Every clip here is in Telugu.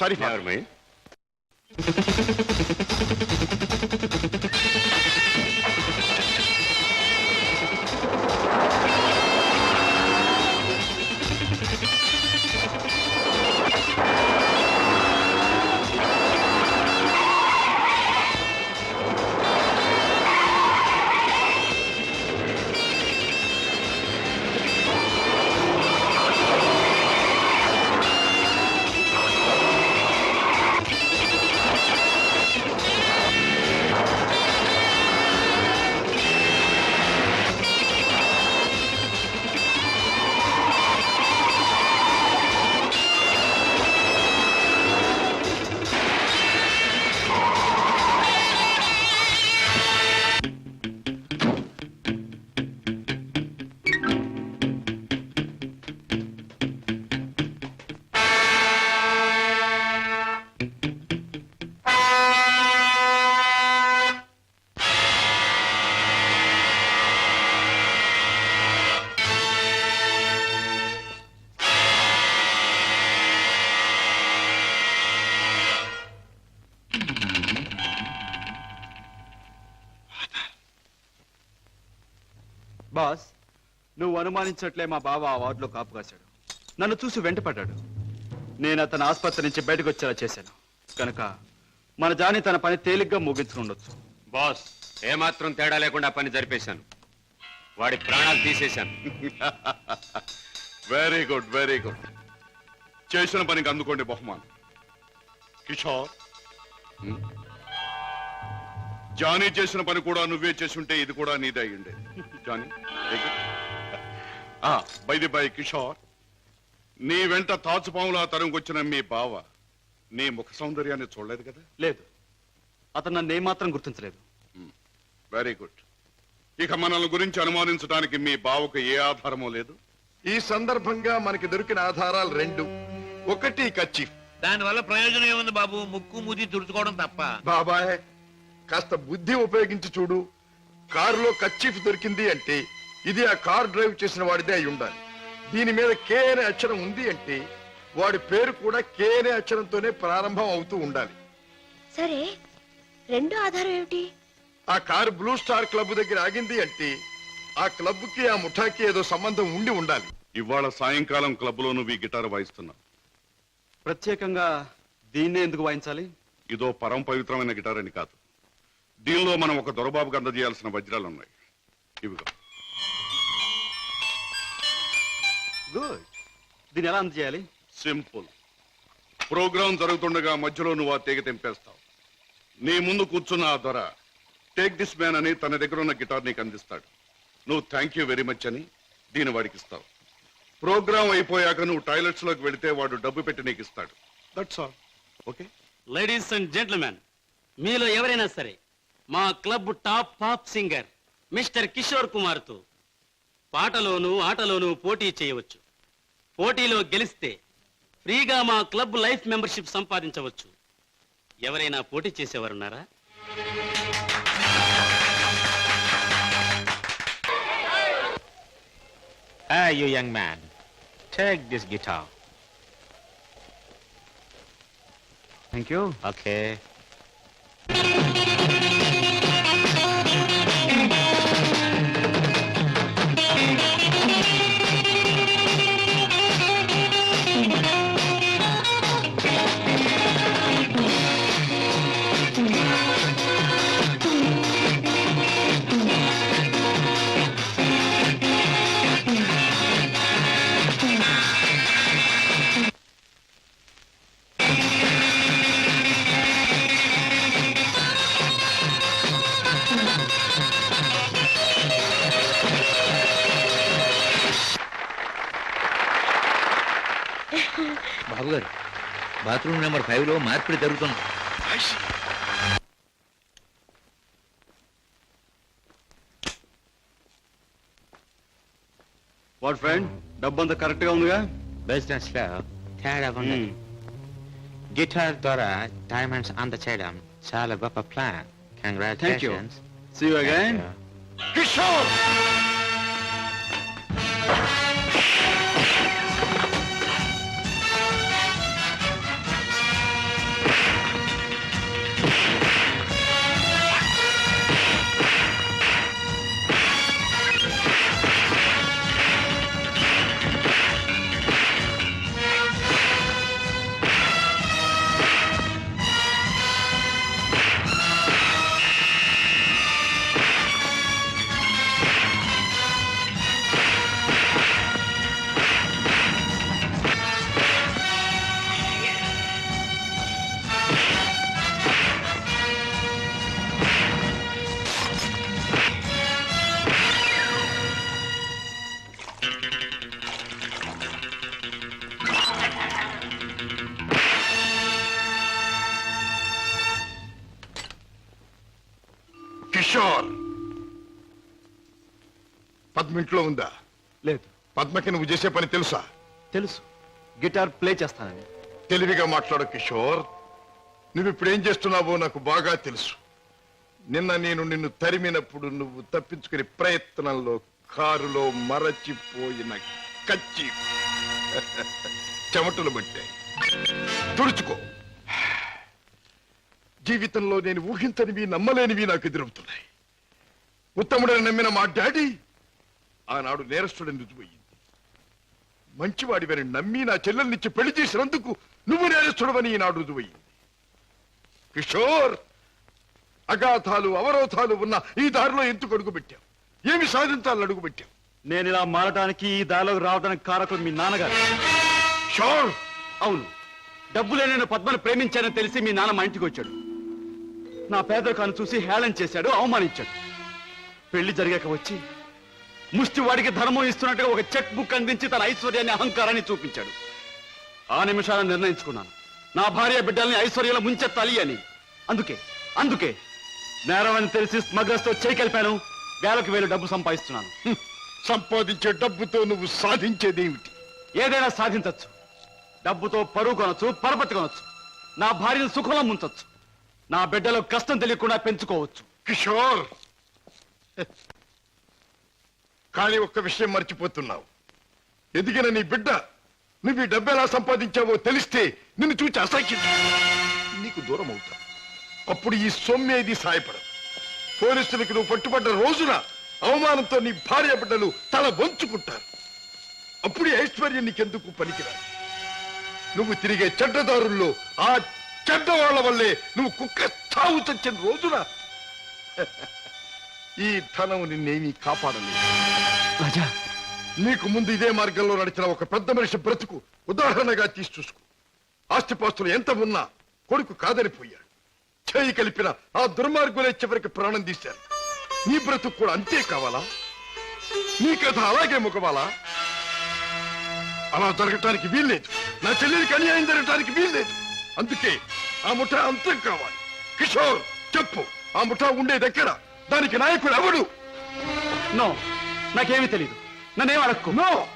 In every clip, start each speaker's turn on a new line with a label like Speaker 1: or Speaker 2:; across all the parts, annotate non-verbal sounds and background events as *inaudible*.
Speaker 1: sorry
Speaker 2: Never mind.
Speaker 1: Boss నువ్వు అనుమానించట్లే మా బావ ఆ వార్డులో కాపు కాశాడు. నన్ను చూసి వెంటపడ్డాడు. నేను అతను ఆసుపత్రి నుంచి బయటకు వచ్చేలా చేశాను. కనుక మన జాని తన పని తేలిగ్గా ముగించుకుండొచ్చు
Speaker 2: బాస్ ఏమాత్రం తేడా లేకుండా పని జరిపేశాను. వాడి ప్రాణాలు తీసేశాను.
Speaker 3: వెరీ గుడ్ వెరీ గుడ్ చేసిన పనికి అందుకోండి బహుమానం. కిషోర్? జానీ చేసిన పని కూడా నువ్వే చేసుంటే ఇది కూడా నీదే అయ్యుండే. Johnny by the by Kishore నీ వెంట తాచుపాములా తరంగొచ్చిన మీ బావ నీ ముఖ సౌందర్యాన్ని చూడలేదు కదా?
Speaker 1: లేదు. అతను నన్ను ఏమాత్రం గుర్తించలేదు.
Speaker 3: వెరీ గుడ్ ఇక మనల్ని గురించి అనుమానించడానికి మీ బావకు ఏ ఆధారమూ లేదు.
Speaker 4: ఈ సందర్భంగా మనకి దొరికిన ఆధారాలు రెండు. ఒకటి కచ్చిఫ్
Speaker 5: దానివల్ల ప్రయోజనం ఏముంది బాబు? ముక్కు ముది తుడుచుకోవడం తప్ప.
Speaker 4: బాబాయ్ కాస్త బుద్ధి ఉపయోగించి చూడు. కారులో కచ్చిఫ్ దొరికింది అంటే ఇది ఆ కార్ డ్రైవ్ చేసిన వాడిదే అయి ఉండాలి. దీని మీద కే అనే అక్షరం ఉంది అంటే వాడి పేరు కూడా కే అనే అక్షరంతోనే ప్రారంభం అవుతూ ఉండాలి.
Speaker 6: సరే రెండో ఆధారం ఏమిటి?
Speaker 4: ఆ కారు బ్లూ స్టార్ క్లబ్ దగ్గర ఆగింది అంటే ఆ క్లబ్కి ఆ ముఠాకి ఏదో సంబంధం ఉండి ఉండాలి.
Speaker 3: ఇవాళ సాయంకాలం క్లబ్లో నువ్వు ఈ గిటార్ వాయిస్తున్నావు
Speaker 1: ప్రత్యేకంగా దీన్నే ఎందుకు వాయించాలి?
Speaker 3: ఇదో పరమ పవిత్రమైన గిటార్ అని కాదు. దీనిలో మనం ఒక దొరబాబుకి అందజేయాల్సిన వజ్రాలు ఉన్నాయి. ఇవిగో.
Speaker 1: గుడ్ దీన్ని ఎలా అందజేయాలి?
Speaker 3: సింపుల్ ప్రోగ్రాం జరుగుతుండగా మధ్యలో నువ్వు ఆ తీగ తెంపేస్తావు. నీ ముందు కూర్చున్న ఆ దొర టేక్ దిస్ మ్యాన్ అని తన దగ్గర ఉన్న గిటార్ నీకు అందిస్తాడు. నువ్వు థ్యాంక్ యూ వెరీ మచ్ అని దీని వాడికి ఇస్తావు. ప్రోగ్రాం అయిపోయాక నువ్వు టాయిలెట్స్లోకి వెళితే వాడు డబ్బు పెట్టి నీకు ఇస్తాడు. That's all okay
Speaker 7: ladies and gentlemen మీలో ఎవరైనా సరే మా club top pop singer mister Kishore కుమార్తో. పాటలోనూ ఆటలోనూ పోటీ చేయవచ్చు. పోటీలో గెలిస్తే ఫ్రీగా మా క్లబ్ లైఫ్ మెంబర్షిప్ సంపాదించవచ్చు. ఎవరైనా పోటీ చేసేవారున్నారా?
Speaker 5: Hey, you young man, take this guitar.
Speaker 1: Thank you
Speaker 5: Okay.
Speaker 8: Bathroom number ఫైవ్లో మార్పిడి జరుగుతుంది.
Speaker 1: What friend? డబ్బు అంతా కరెక్ట్గా ఉందిగా
Speaker 5: బిజినెస్లో తేడా ఉంది. గిటార్ ద్వారా డైమండ్స్ అందచేయడం చాలా గొప్ప plan congratulations
Speaker 1: see you again
Speaker 4: Kishore Kishore Padma ఇంట్లో ఉందా?
Speaker 1: లేదు.
Speaker 4: పద్మకి నువ్వు చేసే పని తెలుసా?
Speaker 1: తెలుసు. గిటార్ ప్లే చేస్తానని.
Speaker 4: తెలివిగా మాట్లాడు కిషోర్. నువ్వు ఇప్పుడు ఏం చేస్తున్నావో నాకు బాగా తెలుసు. నిన్న నేను నిన్ను తరిమినప్పుడు నువ్వు తప్పించుకునే ప్రయత్నంలో కారులో మరచిపోయిన కచ్చి. *laughs* చెమటలు పట్టాయి. తుడుచుకో. జీవితంలో నేను ఊహించనివి నమ్మలేనివి నాకు ఎదురవుతున్నాయి. ఉత్తముడని నమ్మిన మా డాడీ ఆనాడు నేరస్తుడని రుజువయ్యింది మంచివాడివని నమ్మి నా చెల్లెల్నిచ్చి పెళ్ళి చేసినందుకు నువ్వు నేరస్తుడవని ఈనాడు రుజువయ్యింది కిషోర్ అగాధాలు అవరోధాలు ఉన్న ఈ దారిలో ఎందుకు అడుగు పెట్టావు ఏమి సాధించాలని అడుగు పెట్టావు
Speaker 1: నేను ఇలా మారడానికి ఈ దారిలోకి రావడానికి కారకులు మీ నాన్నగారు.
Speaker 4: షోర్
Speaker 1: అవును. డబ్బు లేని నేను పద్మను ప్రేమించానని తెలిసి మీ నాన్న మా ఇంటికి వచ్చాడు. నా పేదరికాన్ని చూసి హేళన చేశాడు అవమానించాడు. పెళ్ళి జరిగాక వచ్చి ముష్టి వాడికి ధర్మం ఇస్తున్నట్టుగా ఒక చెక్ బుక్ అందించి తన ఐశ్వర్యాన్ని అహంకారాన్ని చూపించాడు. ఆ నిమిషాలను నిర్ణయించుకున్నాను. నా భార్య బిడ్డల్ని ఐశ్వర్యంలో ముంచెత్తాలి అని. అందుకే అందుకే నేరం అని తెలిసి స్మగ్లర్స్తో చేయి కలిపాను. వేలకు వేలు డబ్బు సంపాదిస్తున్నాను. హ్మ్.
Speaker 4: సంపాదించే డబ్బుతో నువ్వు సాధించేదేమిటి?
Speaker 1: ఏదైనా సాధించచ్చు. డబ్బుతో పరువు కొనొచ్చు పరపతి కొనొచ్చు. నా భార్యను సుఖంలో ముంచొచ్చు. నా బిడ్డలో కష్టం తెలియకుండా పెంచుకోవచ్చు.
Speaker 4: కిషోర్! కానీ ఒక్క విషయం మర్చిపోతున్నావు. ఎదిగిన నీ బిడ్డ నువ్వు ఈ డబ్బు ఎలా సంపాదించావో తెలిస్తే నిన్ను చూచి అసహ్యం నీకు దూరం అవుతా. అప్పుడు ఈ సొమ్మేది సాయపడదు. పోలీసులకు నువ్వు పట్టుబడ్డ రోజున అవమానంతో నీ భార్య బిడ్డలు తల వంచుకుంటారు. అప్పుడు ఐశ్వర్యం నీకెందుకు పనికిరాదు. నువ్వు తిరిగే చెడ్డదారుల్లో ఆ చెడ్డ వాళ్ళ వల్లే నువ్వు కుక్క చావు చచ్చిన రోజున. *laughs* ఈ ధనం నిన్నేమీ కాపాడలేదు.
Speaker 1: రాజా.
Speaker 4: నీకు ముందు ఇదే మార్గంలో నడిచిన ఒక పెద్ద మనిషి బ్రతుకు ఉదాహరణగా తీసి చూసుకో. ఆస్తిపాస్తులు ఎంత ఉన్నా కొడుకు కాదని పోయాడు. చేయి కలిపిన ఆ దుర్మార్గులే చివరికి ప్రాణం తీశారు. నీ బ్రతుకు కూడా అంతే కావాలా? నీ కథ అలాగే ముఖవాలా అలా జరగటానికి వీల్లేదు. నా చెల్లెలికి అన్యాయం జరగటానికి వీల్లేదు. అందుకే ఆ ముఠా అంతం కావాలి. కిషోర్ చెప్పు. ఆ ముఠా ఉండేదెక్కడ దానికి నాయకుడు ఎవడు?
Speaker 1: నో నాకేమీ తెలియదు నన్నేం అడక్కు.
Speaker 4: నో!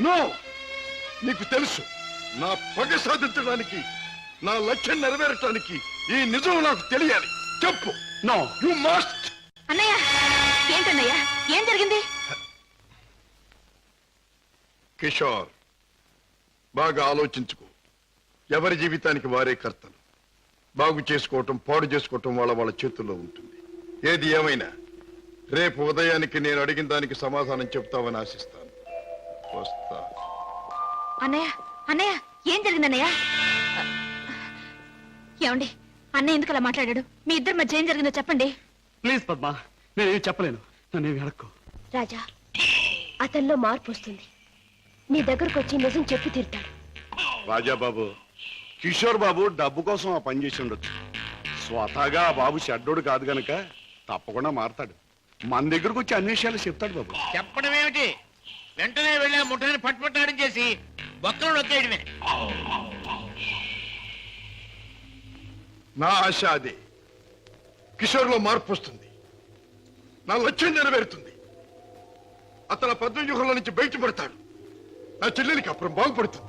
Speaker 4: నో! నీకు తెలుసు నా పగ సాధించడానికి నా లక్ష్యం నెరవేరటానికి ఈ నిజం నాకు తెలియాలి. చెప్పు.
Speaker 1: నో.
Speaker 4: యు మస్ట్
Speaker 6: అన్నయ్య ఏంటన్నయ్య ఏం జరిగింది?
Speaker 4: కిషోర్ బాగా ఆలోచించుకో. ఎవరి జీవితానికి వారే కర్తలు. బాగు చేసుకోవటం పాడు చేసుకోవటం వాళ్ళ వాళ్ళ చేతుల్లో ఉంటుంది. ఏది ఏమైనా రేపు ఉదయానికి నేను అడిగిన దానికి సమాధానం చెప్తావని ఆశిస్తాను. వస్తా.
Speaker 6: అన్నయ్య అన్నయ్య ఏం జరిగింది అన్నయ్య? ఏమండి అన్నయ్య ఎందుకు అలా మాట్లాడాడు? మీ ఇద్దరి మధ్య ఏం జరిగిందో చెప్పండి.
Speaker 1: ప్లీజ్ పద్మ నేనేమి చెప్పలేను. నన్నేమి అడక్కు.
Speaker 6: రాజా అతనిలో మార్పు వస్తుంది. నీ దగ్గరకు వచ్చి నిజం చెప్పి తీరుతాడు.
Speaker 3: రాజాబాబు కిషోర్ బాబు డబ్బు కోసం ఆ పని చేసి ఉండొచ్చు. స్వతహాగా ఆ బాబు షడ్డోడు కాదు గనక తప్పకుండా మారతాడు. మన దగ్గరకు వచ్చి అన్ని విషయాలు చెప్తాడు బాబు.
Speaker 8: చెప్పడం ఏమిటి? వెంటనే వెళ్ళి ఆ ముఠాన్ని పట్టుపట్టాడం చేసి ఒక్కరు నొక్కేయడమే
Speaker 4: నా ఆశ అదే. కిషోర్లో మార్పు వస్తుంది. నా లక్ష్యం నెరవేరుతుంది. అతను పద్మవ్యూహంలో నుంచి బయటపడతాడు. నా చెల్లెలికి అప్పుడు బాగుపడుతుంది.